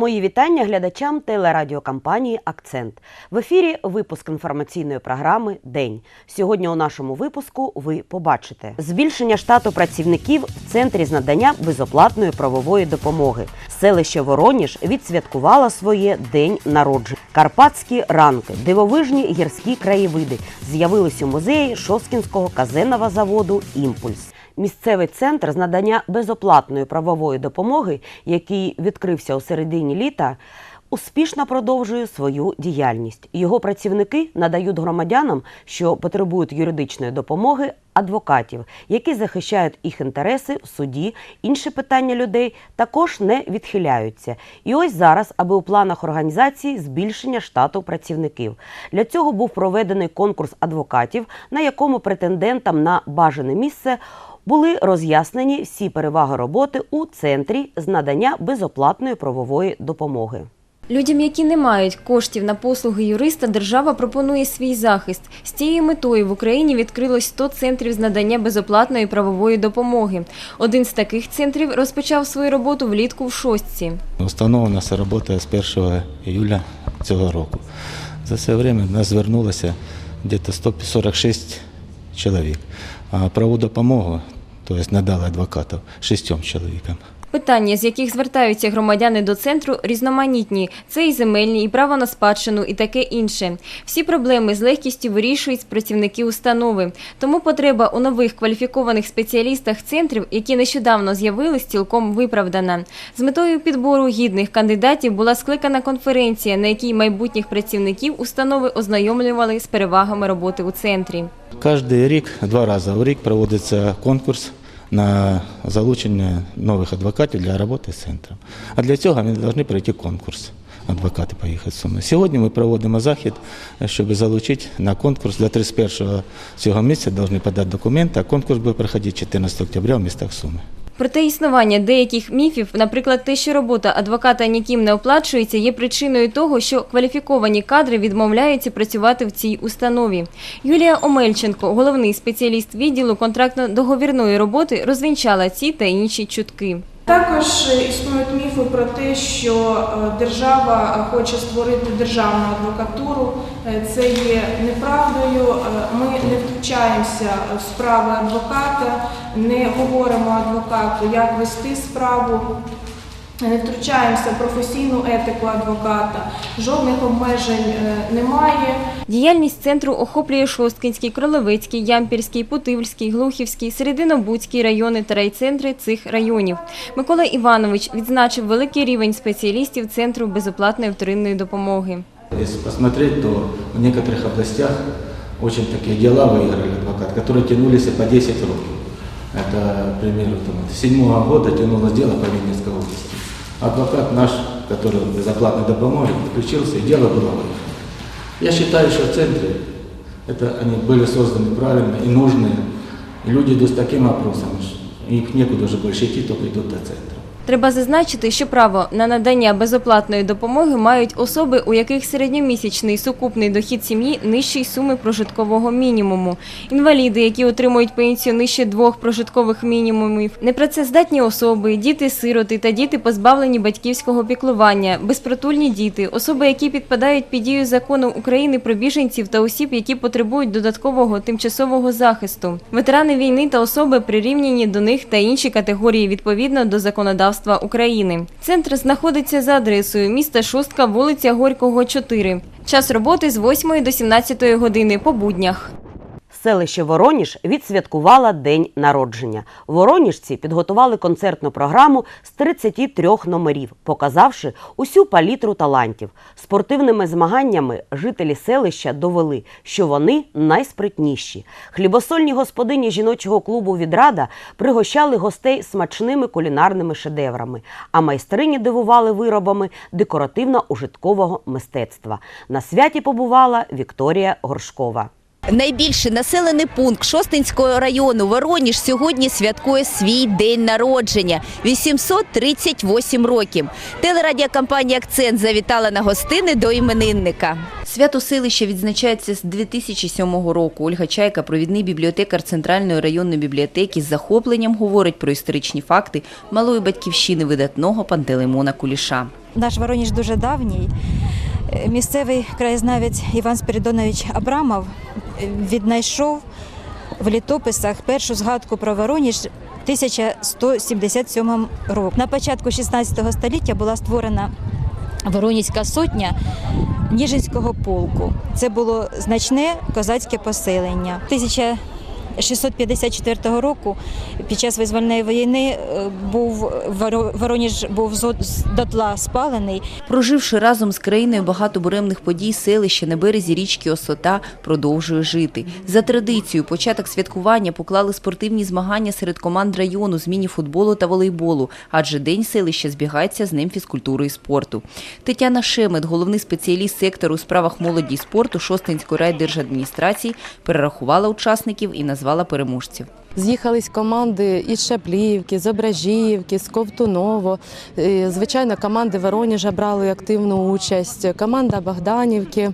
Мої вітання глядачам телерадіокампанії Акцент в ефірі випуск інформаційної програми День. Сьогодні у нашому випуску ви побачите збільшення штату працівників в центрі з надання безоплатної правової допомоги. Селище Вороніж відсвяткувало своє день народження. Карпатські ранки, дивовижні гірські краєвиди з'явились у музеї Шоскінського казенного заводу Імпульс. Місцевий центр з надання безоплатної правової допомоги, який відкрився у середині літа, успішно продовжує свою діяльність. Його працівники надають громадянам, що потребують юридичної допомоги, адвокатів, які захищають їх інтереси в суді. Інші питання людей також не відхиляються. І ось зараз, аби у планах організації збільшення штату працівників. Для цього був проведений конкурс адвокатів, на якому претендентам на бажане місце були роз'яснені всі переваги роботи у центрі з надання безоплатної правової допомоги. Людям, які не мають коштів на послуги юриста, держава пропонує свій захист. З цією метою в Україні відкрилось 100 центрів з надання безоплатної правової допомоги. Один з таких центрів розпочав свою роботу влітку в шостці. Установа у нас працює з 1 июля цього року. За це время до нас звернулося десь 146 чоловік. Правову допомогу, тобто надали адвокатів, шістьом чоловікам. Питання, з яких звертаються громадяни до центру, різноманітні. Це і земельні, і право на спадщину, і таке інше. Всі проблеми з легкістю вирішують працівники установи. Тому потреба у нових кваліфікованих спеціалістах центрів, які нещодавно з'явились, цілком виправдана. З метою підбору гідних кандидатів була скликана конференція, на якій майбутніх працівників установи ознайомлювали з перевагами роботи у центрі. Кожен рік, два рази в рік проводиться конкурс на залучення нових адвокатів для роботи з центром. А для цього вони повинні пройти конкурс. Адвокати поїхати Суми. Сьогодні ми проводимо захід, щоб залучити на конкурс. Для 31 цього місяця повинні подати документи, а конкурс буде проходити 14 октября в містах Суми. Проте існування деяких міфів, наприклад, те, що робота адвоката ніким не оплачується, є причиною того, що кваліфіковані кадри відмовляються працювати в цій установі. Юлія Омельченко, головний спеціаліст відділу контрактно-договірної роботи, розвінчала ці та інші чутки. Також існують міфи про те, що е, держава хоче створити державну адвокатуру. Е, Це є неправдою. Е, Ми не втручаємося в справи адвоката, не говоримо адвокату, як вести справу. Не втручаємося в професійну етику адвоката, жодних обмежень е, немає. Діяльність центру охоплює Шосткинський, Кролевецький, Ямпільський, Путивльський, Глухівський, Серединобудський райони та райцентри цих районів. Микола Іванович відзначив великий рівень спеціалістів центру безоплатної вторинної допомоги. Если посмотреть, то в некоторых областях очень такие дела выиграли адвокат, которые тянулись и по 10 років. Это, к примеру, там, с седьмого года тянулось дело по Винницкой области. Адвокат наш, который безоплатной допомоги, подключился, и дело было выиграно. Я считаю, что в центре это они были созданы правильно и нужные. И люди идут с таким вопросом, что их некуда уже больше идти, только идут до центра. Треба зазначити, що право на надання безоплатної допомоги мають особи, у яких середньомісячний сукупний дохід сім'ї нижчий суми прожиткового мінімуму, інваліди, які отримують пенсію нижче двох прожиткових мінімумів, непрацездатні особи, діти-сироти та діти, позбавлені батьківського піклування, безпритульні діти, особи, які підпадають під дію закону України про біженців та осіб, які потребують додаткового тимчасового захисту, ветерани війни та особи, прирівняні до них та інші категорії відповідно до законодавства України. Центр знаходиться за адресою міста Шостка, вулиця Горького, 4. Час роботи з 8 до 17 години по буднях. Селище Вороніж відсвяткувало день народження. Вороніжці підготували концертну програму з 33 номерів, показавши усю палітру талантів. Спортивними змаганнями жителі селища довели, що вони найспритніші. Хлібосольні господині жіночого клубу Відрада пригощали гостей смачними кулінарними шедеврами, а майстрині дивували виробами декоративно-ужиткового мистецтва. На святі побувала Вікторія Горшкова. Найбільший населений пункт Шостинського району Вороніж сьогодні святкує свій день народження 838 років. Телерадіокомпанія Акцент завітала на гостини до іменинника. Свято селища відзначається з 2007 року. Ольга Чайка, провідний бібліотекар Центральної районної бібліотеки, з захопленням говорить про історичні факти малої батьківщини видатного Пантелеймона Куліша. Наш Воронеж дуже давній. Е, Місцевий краєзнавець Іван Спіридонович Абрамов е, віднайшов в літописах першу згадку про Воронеж 1177 року. На початку 16 століття була створена Воронізька сотня Ніжинського полку. Це було значне козацьке поселення. 1654 року під час визвольної війни е, був Воро- Воронеж був дотла спалений. Проживши разом з країною багато буремних подій, селище на березі річки Осота продовжує жити. За традицією, початок святкування поклали спортивні змагання серед команд району з міні-футболу та волейболу, адже День селища збігається з ним фізкультури і спорту. Тетяна Шемет, головний спеціаліст сектору у справах молоді і спорту Шостинської райдержадміністрації, перерахувала учасників і назвала переможців. З'їхались команди із Шапліївки, з Ображіївки, з Ковтуново. Е, Звичайно, команди Воронежа брали активну участь. Команда Богданівки,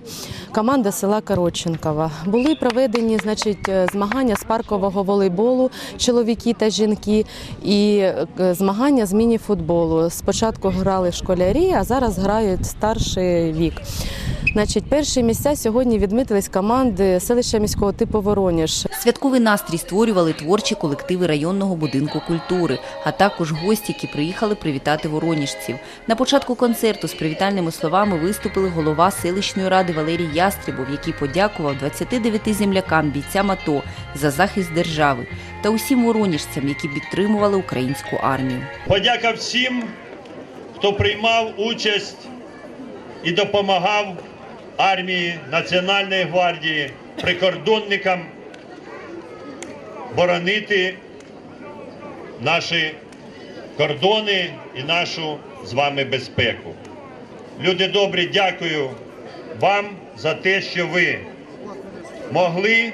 команда села Коротченкова. Були проведені значить, е, змагання з паркового волейболу, чоловіки та жінки, і е, змагання з міні-футболу. Спочатку грали школярі, а зараз грають старший вік. Значить, перші місця сьогодні відмітились команди селища міського типу Воронеж. Святковий настрій створювали творчі колективи районного будинку культури, а також гості, які приїхали привітати воронежців. На початку концерту з привітальними словами виступили голова селищної ради Валерій Ястребов, який подякував 29 землякам бійцям АТО за захист держави та усім воронежцям, які підтримували українську армію. Подяка всім, хто приймав участь і допомагав армії, Національної гвардії, прикордонникам боронити наші кордони і нашу з вами безпеку. Люди добрі, дякую вам за те, що ви могли,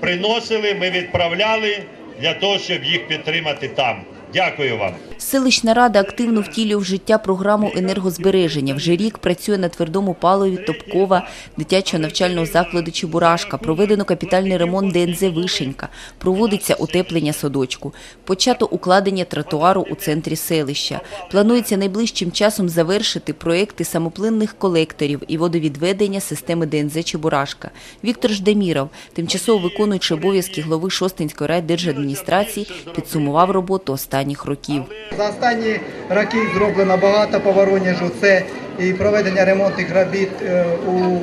приносили, ми відправляли для того, щоб їх підтримати там. Дякую вам. Селищна рада активно втілює в життя програму енергозбереження. Вже рік працює на твердому паливі Топкова, дитячого навчального закладу Чебурашка. Проведено капітальний ремонт ДНЗ Вишенька. Проводиться утеплення садочку. Почато укладення тротуару у центрі селища. Планується найближчим часом завершити проекти самоплинних колекторів і водовідведення системи ДНЗ Чебурашка. Віктор Ждеміров, тимчасово виконуючий обов'язки голови Шостинської райдержадміністрації, підсумував роботу останніх років. За останні роки зроблено багато по Воронежу. Це і проведення ремонтних робіт е, у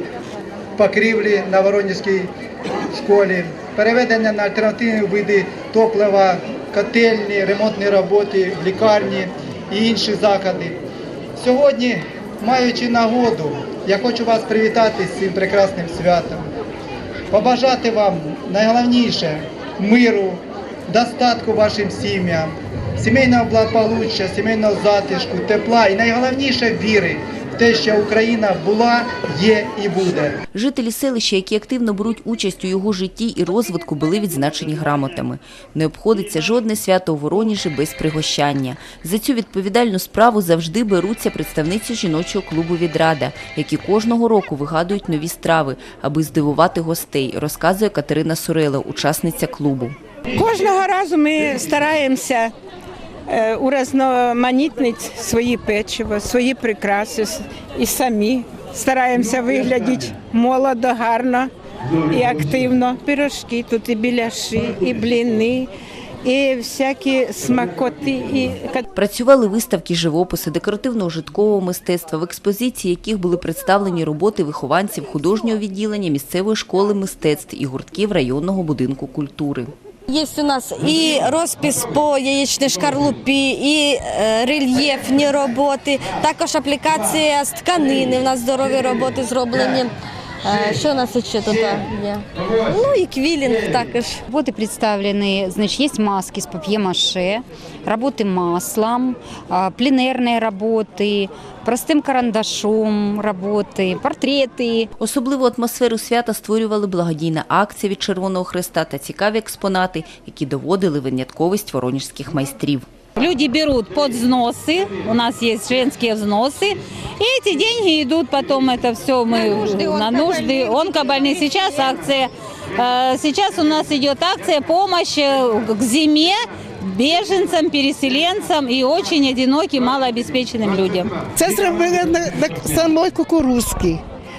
покрівлі на Воронежській школі, переведення на альтернативні види топлива, котельні, ремонтні роботи в лікарні і інші заходи. Сьогодні, маючи нагоду, я хочу вас привітати з цим прекрасним святом, побажати вам найголовніше миру, достатку вашим сім'ям, сімейного благополуччя, сімейного затишку, тепла і найголовніше віри в те, що Україна була, є і буде. Жителі селища, які активно беруть участь у його житті і розвитку, були відзначені грамотами. Не обходиться жодне свято у Вороніжі без пригощання. За цю відповідальну справу завжди беруться представниці жіночого клубу «Відрада», які кожного року вигадують нові страви, аби здивувати гостей, розказує Катерина Сурела, учасниця клубу. Кожного разу ми стараємося е, свої печиво, свої прикраси і самі стараємося виглядати молодо, гарно і активно. Пірожки тут і біляші, і бліни, і всякі смакоти. І Працювали виставки живопису, декоративно-ужиткового мистецтва, в експозиції яких були представлені роботи вихованців художнього відділення місцевої школи мистецтв і гуртків районного будинку культури. Є у нас і розпис по яєчній шкарлупі, і е, рельєфні роботи, також аплікація з тканини. У нас здорові роботи зроблені. Е, Що у нас ще тут є? Ну і квілінг також. Работы представлены, значит, есть маски с папье-маше, работы маслом, а, пленерные работы, простым карандашом работы, портреты. Особливу атмосферу свята створювали благодійна акція від Червоного Хреста та цікаві експонати, які доводили винятковість воронежських майстрів. Люди берут под взносы, у нас есть женские взносы, и эти деньги идут потом, это все мы на нужды, онкобольные. Сейчас акция, э, сейчас у нас идет акция помощи к зиме беженцам, переселенцам и очень одиноким, малообеспеченным людям. Це зробили на, на самої кукурузки.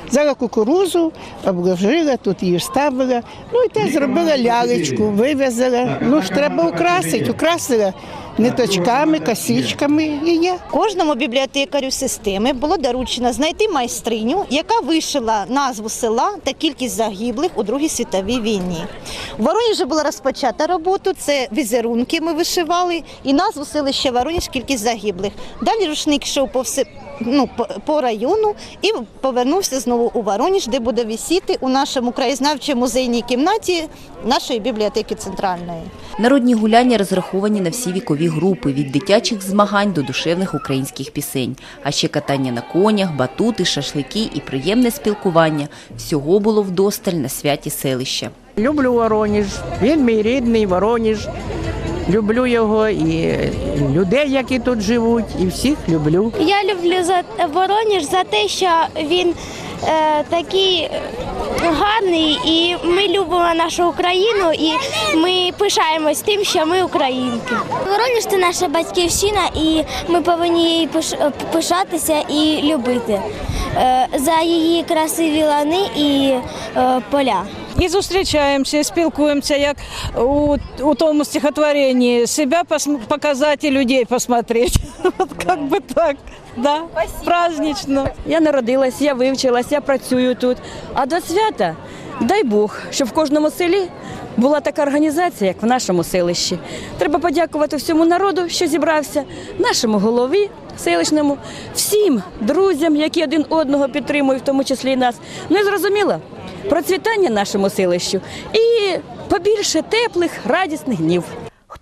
Взяла кукурузу, обложила, тут її ставила. Ну і те зробила лялечку, вивезла. Ну ж треба украсити, украсила Ниточками, косичками і є. Кожному бібліотекарю системи було доручено знайти майстриню, яка вишила назву села та кількість загиблих у Другій світовій війні. В Воронежі була розпочата робота, це візерунки ми вишивали, і назву селища Воронеж, кількість загиблих. Далі рушник йшов по, все, ну, по, по району і повернувся знову у Воронеж, де буде висіти у нашому краєзнавчому музейній кімнаті нашої бібліотеки центральної. Народні гуляння розраховані на всі вікові групи від дитячих змагань до душевних українських пісень, а ще катання на конях, батути, шашлики і приємне спілкування. Всього було вдосталь на святі селища. Люблю Воронеж, він мій рідний Воронеж. Люблю його і людей, які тут живуть, і всіх люблю. Я люблю за Воронеж за те, що він е, такий гарний, і ми любимо нашу Україну, і ми пишаємось тим, що ми українки. Воронеж це наша батьківщина, і ми повинні її пишатися і любити е, за її красиві лани і е, поля. І зустрічаємося, і спілкуємося, як у, у тому стихотворенні себе показати і людей посмотреть. От як би так. Да, празднично. Я народилась, я вивчилась, я працюю тут. А до свята, дай Бог, щоб в кожному селі була така організація, як в нашому селищі. Треба подякувати всьому народу, що зібрався, нашому голові селищному, всім друзям, які один одного підтримують, в тому числі і нас. Ну і зрозуміло, процвітання нашому селищу і побільше теплих, радісних днів.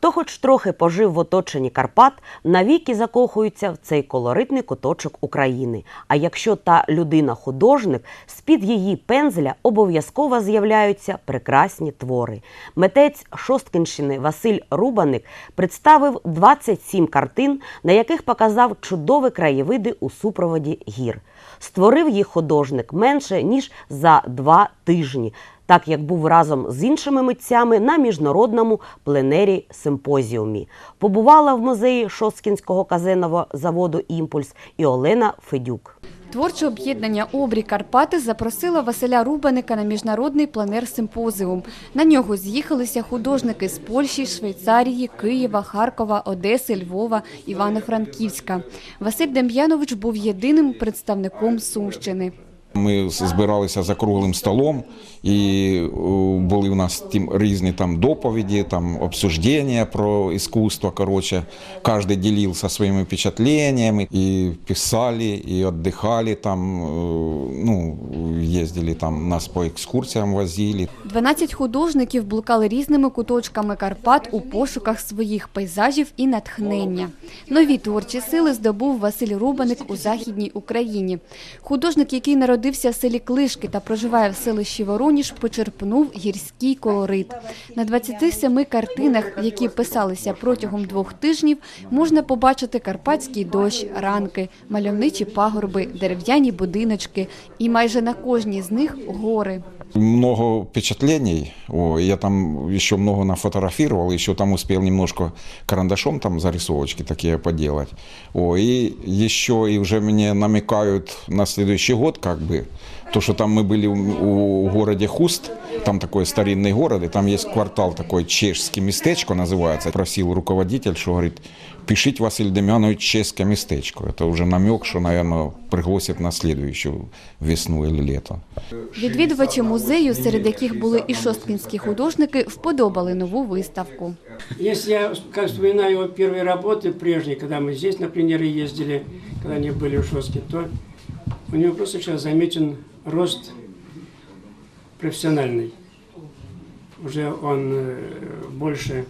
Хто хоч трохи пожив в оточенні Карпат, навіки закохується в цей колоритний куточок України. А якщо та людина художник, з-під її пензля обов'язково з'являються прекрасні твори. Митець Шосткинщини Василь Рубаник представив 27 картин, на яких показав чудові краєвиди у супроводі гір. Створив їх художник менше ніж за два тижні так як був разом з іншими митцями на міжнародному пленері симпозіумі. Побувала в музеї Шоскінського казенного заводу Імпульс і Олена Федюк. Творче об'єднання Обрі Карпати запросило Василя Рубаника на міжнародний пленер симпозіум. На нього з'їхалися художники з Польщі, Швейцарії, Києва, Харкова, Одеси, Львова, Івано-Франківська. Василь Дем'янович був єдиним представником Сумщини. Ми збиралися за круглим столом, і е, були у нас тим різні там доповіді, там обсуждення про іскусство. Короче, кожен ділився своїми впечатленнями, і писали, і віддихали там. е, Ну, їздили там, нас по екскурсіям возили. 12 художників блукали різними куточками Карпат у пошуках своїх пейзажів і натхнення. Нові творчі сили здобув Василь Рубаник у Західній Україні. Художник, який народився в селі Клишки та проживає в селищі Вороніж, почерпнув гірський колорит. На 27 картинах, які писалися протягом двох тижнів, можна побачити карпатський дощ, ранки, мальовничі пагорби, дерев'яні будиночки і майже на кожній з них гори. Много впечатлений. О, я там еще много нафотографировал, еще там успел немножко карандашом там зарисовочки такие поделать. О, и еще и уже мне намекают на следующий год как бы, то, что там мы были у, у городе Хуст, там такой старинный город, и там есть квартал такой чешский местечко называется. Просил руководитель, что говорит, пишите Василь Демьянович чешское местечко. Это уже намек, что, наверное, пригласят на следующую весну или лето. Відвідувачі музею, серед яких були і шосткінські художники, вподобали нову виставку. Если я как вспоминаю его первые работы прежние, когда мы здесь на пленеры ездили, когда они были в Шоске, то у него просто сейчас заметен рост профессиональный. Уже он э, больше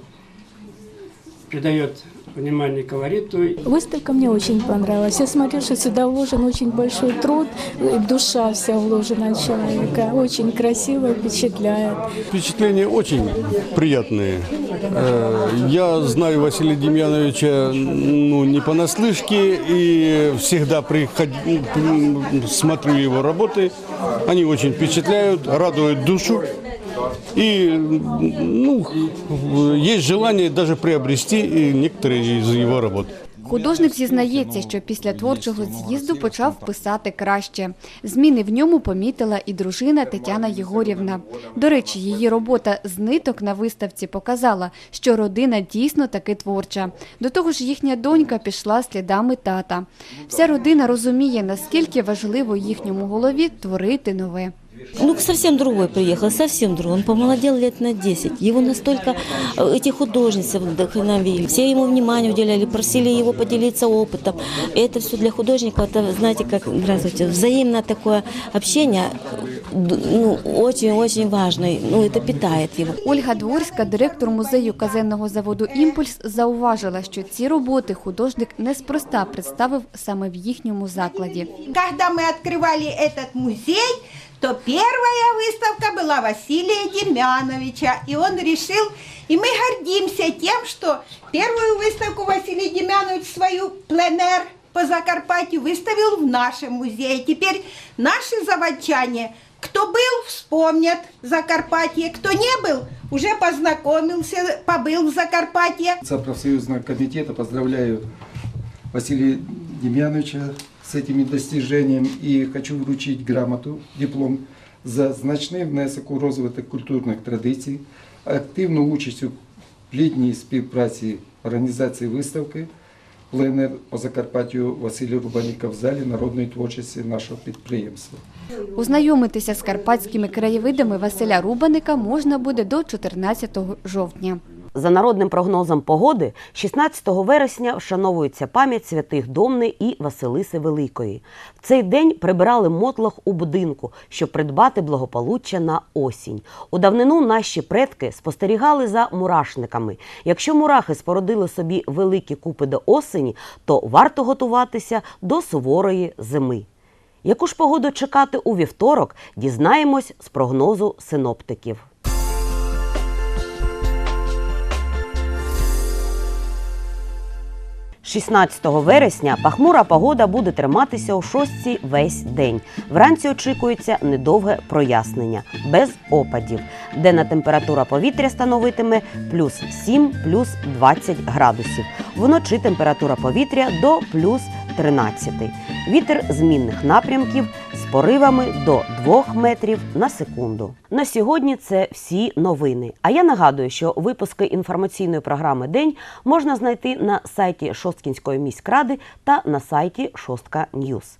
придает внимание колориту. Выставка мне очень понравилась. Я смотрю, что сюда вложен очень большой труд, и душа вся вложена человека. Очень красиво, впечатляет. Впечатления очень приятные. Э, Я знаю Василия Демьяновича ну, не понаслышке и всегда приход... смотрю его работы. Они очень впечатляют, радуют душу. И ну, есть желание даже приобрести некоторые из его работ. Художник зізнається, що після творчого з'їзду почав писати краще. Зміни в ньому помітила і дружина Тетяна Єгорівна. До речі, її робота з ниток на виставці показала, що родина дійсно таки творча. До того ж, їхня донька пішла слідами тата. Вся родина розуміє, наскільки важливо їхньому голові творити нове. Ну, совсем другой приехал, совсем другой. Он помолодел лет на 10. Его настолько э, эти художницы вдохновили. Все ему внимание уделяли, просили его поделиться опытом. И это все для художника, это, знаете, как, здравствуйте, взаимное такое общение, д- ну, очень-очень важно. Ну, это питает его. Ольга Дворська, директор музею казенного заводу Імпульс, зауважила, що ці роботи художник неспроста представив саме в їхньому закладі. Когда мы открывали этот музей, то первая выставка была Василия Демьяновича, и он решил, и мы гордимся тем, что первую выставку Василий Демьянович свою пленер по Закарпатью выставил в нашем музее. Теперь наши заводчане, кто был, вспомнят Закарпатье, кто не был, уже познакомился, побыл в Закарпатье. Профсоюзного комитета поздравляю Василия Демьяновича с этими достижениями и хочу вручить грамоту, диплом за значний внесок у розвиток культурних традицій, активну участь у плідній співпраці організації виставки пленер по Закарпаттю Василія Рубаніка в залі народної творчості нашого підприємства. Ознайомитися з карпатськими краєвидами Василя Рубаника можна буде до 14 жовтня. За народним прогнозом погоди, 16 вересня вшановується пам'ять святих Домни і Василиси Великої. В цей день прибирали мотлох у будинку, щоб придбати благополуччя на осінь. У давнину наші предки спостерігали за мурашниками. Якщо мурахи спородили собі великі купи до осені, то варто готуватися до суворої зими. Яку ж погоду чекати у вівторок, дізнаємось з прогнозу синоптиків. – 16 вересня пахмура погода буде триматися у шостці весь день. Вранці очікується недовге прояснення, без опадів. Денна температура повітря становитиме плюс 7, плюс 20 градусів. Вночі температура повітря до плюс 13. Вітер змінних напрямків поривами до 2 метрів на секунду. На сьогодні це всі новини. А я нагадую, що випуски інформаційної програми День можна знайти на сайті Шосткінської міськради та на сайті Шостка Ньюз.